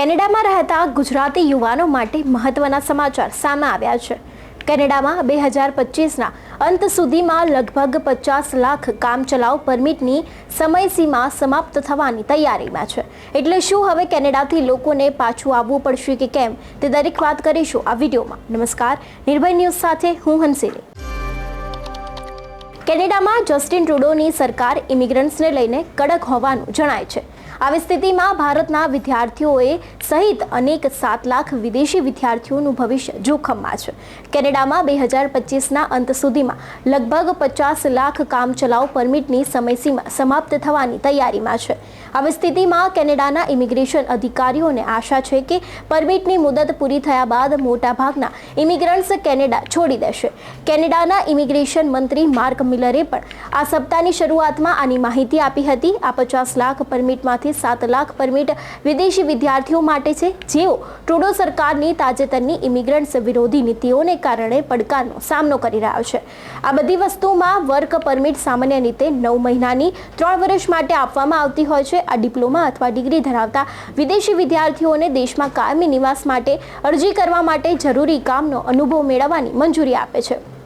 કેનેડામાં રહેતા ગુજરાતી યુવાનો માટે મહત્વના સમાચાર સામે આવ્યા છે. કેનેડામાં બે હજાર પચીસના અંત સુધીમાં લગભગ પચાસ લાખ કામચલાઉ પરમિટની સમયસીમા સમાપ્ત થવાની તૈયારીમાં છે. એટલે શું હવે કેનેડાથી લોકોને પાછું આવવું પડશે કે કેમ? તે દરેક વાત કરીશું આ વિડીયોમાં. નમસ્કાર. નિર્ભય ન્યૂઝ સાથે હું હંસિની. કેનેડામાં જસ્ટિન ટ્રુડોની સરકાર ઇમિગ્રન્ટ્સને લઈને કડક હોવાનું જણાય છે. આવી સ્થિતિમાં ભારતના વિદ્યાર્થીઓએ સહિત અનેક સાત લાખ વિદેશી વિદ્યાર્થીઓનું ભવિષ્ય જોખમમાં છે. કેનેડામાં બે હજાર પચીસના અંત સુધીમાં લગભગ પચાસ લાખ કામચલાઉ પરમિટની સમયસીમા સમાપ્ત થવાની તૈયારીમાં છે. આવી સ્થિતિમાં કેનેડાના ઇમિગ્રેશન અધિકારીઓને આશા છે કે પરમિટની મુદત પૂરી થયા બાદ મોટાભાગના ઇમિગ્રન્ટ્સ કેનેડા છોડી દેશે. કેનેડાના ઇમિગ્રેશન મંત્રી માર્ક મિલરે પણ આ સપ્તાહની શરૂઆતમાં આની માહિતી આપી હતી. આ પચાસ લાખ પરમિટમાંથી સાત લાખ પરમિટ વિદેશી વિદ્યાર્થીઓ માટે છે. જેઓ ટ્રુડો સરકારની તાજેતરની ઇમિગ્રન્ટ્સ વિરોધી નીતિઓને કારણે પડકારનો સામનો કરી રહ્યો છે. આ બધી વસ્તુમાં વર્ક પરમિટ સામાન્ય રીતે નવ મહિનાની ત્રણ વર્ષ માટે આપવામાં આવતી હોય છે. આ ડિપ્લોમા અથવા ડિગ્રી ધરાવતા વિદેશી વિદ્યાર્થીઓને દેશમાં કાયમી નિવાસ માટે અરજી કરવા માટે જરૂરી કામનો અનુભવ મેળવવાની મંજૂરી આપે છે.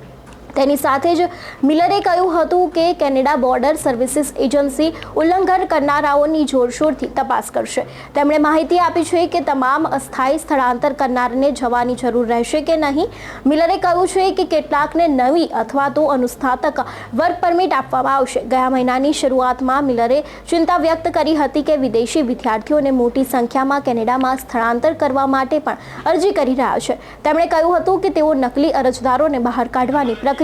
તેની સાથે જ મિલરે કહ્યું હતું કે કેનેડા બોર્ડર સર્વિસીસ એજન્સી ઉલ્લંઘન કરનારાઓની જોરશોરથી તપાસ કરશે. તેમણે માહિતી આપી છે કે તમામ અસ્થાયી સ્થળાંતર કરનારને જવાની જરૂર રહેશે કે નહીં. મિલરે કહ્યું છે કે કેટલાકને નવી અથવા તો અનુસ્થાતક વર્ક પરમિટ આપવામાં આવશે. ગયા મહિનાની શરૂઆતમાં મિલરે ચિંતા વ્યક્ત કરી હતી કે વિદેશી વિદ્યાર્થીઓને મોટી સંખ્યામાં કેનેડામાં સ્થળાંતર કરવા માટે પણ અરજી કરી રહ્યા છે. તેમણે કહ્યું હતું કે તેઓ નકલી અરજદારોને બહાર કાઢવાની પ્રક્રિયા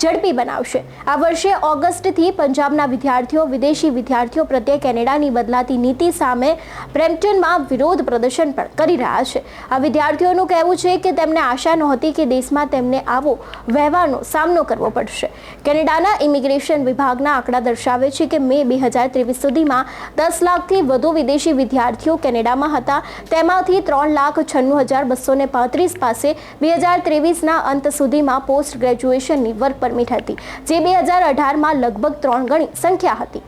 ઝડપી બનાવશે. આ વર્ષે ઓગસ્ટથી પંજાબના વિદ્યાર્થીઓ, વિદેશી વિદ્યાર્થીઓ પ્રત્યે કેનેડાની બદલાતી નીતિ સામે બ્રેમ્પટનમાં વિરોધ પ્રદર્શન પણ કરી રહ્યા છે. આ વિદ્યાર્થીઓનું કહેવું છે કે તેમને આશા નહોતી કે દેશમાં તેમને આવો વ્યવહારનો સામનો કરવો પડશે. કેનેડાના ઇમિગ્રેશન વિભાગના આંકડા દર્શાવે છે કે મે બે હજાર ત્રેવીસ સુધીમાં દસ લાખથી વધુ વિદેશી વિદ્યાર્થીઓ કેનેડામાં હતા. તેમાંથી ત્રણ લાખ છન્નું હજાર બસો ને પાંત્રીસ પાસે બે હજાર ત્રેવીસના અંત સુધીમાં પોસ્ટ ગ્રેજ્યુએશનની વર્ક પરમિટ હતી જે બે હજાર અઢારમાં લગભગ ત્રણ ગણી સંખ્યા હતી.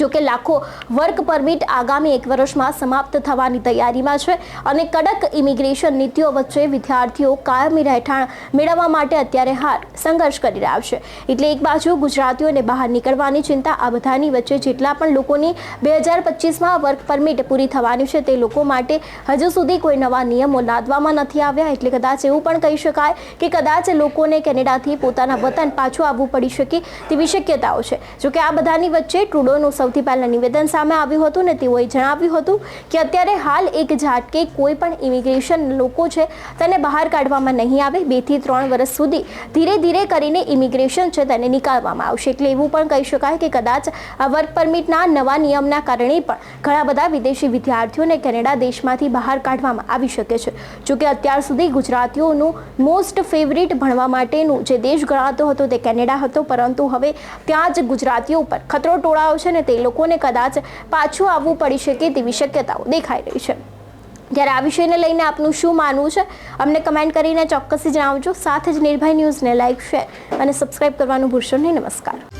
જો કે લાખો વર્ક પરમિટ આગામી એક વર્ષમાં સમાપ્ત થવાની તૈયારીમાં છે અને કડક ઇમિગ્રેશન નીતિઓ વચ્ચે વિદ્યાર્થીઓ કાયમી રહેઠાણ મેળવવા માટે અત્યારે હાલ સંઘર્ષ કરી રહ્યા છે. એટલે એક બાજુ ગુજરાતીઓને બહાર નીકળવાની ચિંતા આ બધાની વચ્ચે જેટલા પણ લોકોની બે હજાર પચીસમાં વર્ક પરમિટ પૂરી થવાની છે તે લોકો માટે હજુ સુધી કોઈ નવા નિયમો લાદવામાં નથી આવ્યા. એટલે કદાચ એવું પણ કહી શકાય કે કદાચ લોકોને કેનેડાથી પોતાના વતન પાછું આવવું પડી શકે તેવી શક્યતાઓ છે. જોકે આ બધાની વચ્ચે ટ્રુડોનું સૌથી પહેલા નિવેદન સામે આવ્યું હતું ને તેઓએ જણાવ્યું હતું કે અત્યારે હાલ એક ઝાટકે કોઈ પણ ઇમિગ્રેશન લોકો છે તેને બહાર કાઢવામાં નહીં આવે. બેથી ત્રણ વર્ષ સુધી ધીરે ધીરે કરીને ઇમિગ્રેશન છે તેને નીકાળવામાં આવશે. એટલે એવું પણ કહી શકાય કે કદાચ આ વર્ક પરમિટના નવા નિયમના કારણે પણ ઘણા બધા વિદેશી વિદ્યાર્થીઓને કેનેડા દેશમાંથી બહાર કાઢવામાં આવી શકે છે. જોકે અત્યાર સુધી ગુજરાતીઓનું મોસ્ટ ફેવરિટ ભણવા માટેનું જે દેશ ગણાતો હતો તે કેનેડા હતો. પરંતુ હવે ત્યાં જ ગુજરાતીઓ ઉપર ખતરો ટોળાયો છે ને તે લોકોને કદાચ પાછું આવવું પડી શકે તેવી શક્યતાઓ દેખાઈ રહી છે. ત્યારે આ વિષયને લઈને આપનું શું માનવું છે? અમને કમેન્ટ કરીને ચોક્કસથી જણાવજો. સાથે જ નિર્ભય ન્યૂઝને લાઇક શેર અને સબસ્ક્રાઇબ કરવાનું ભૂલશો નહીં. નમસ્કાર.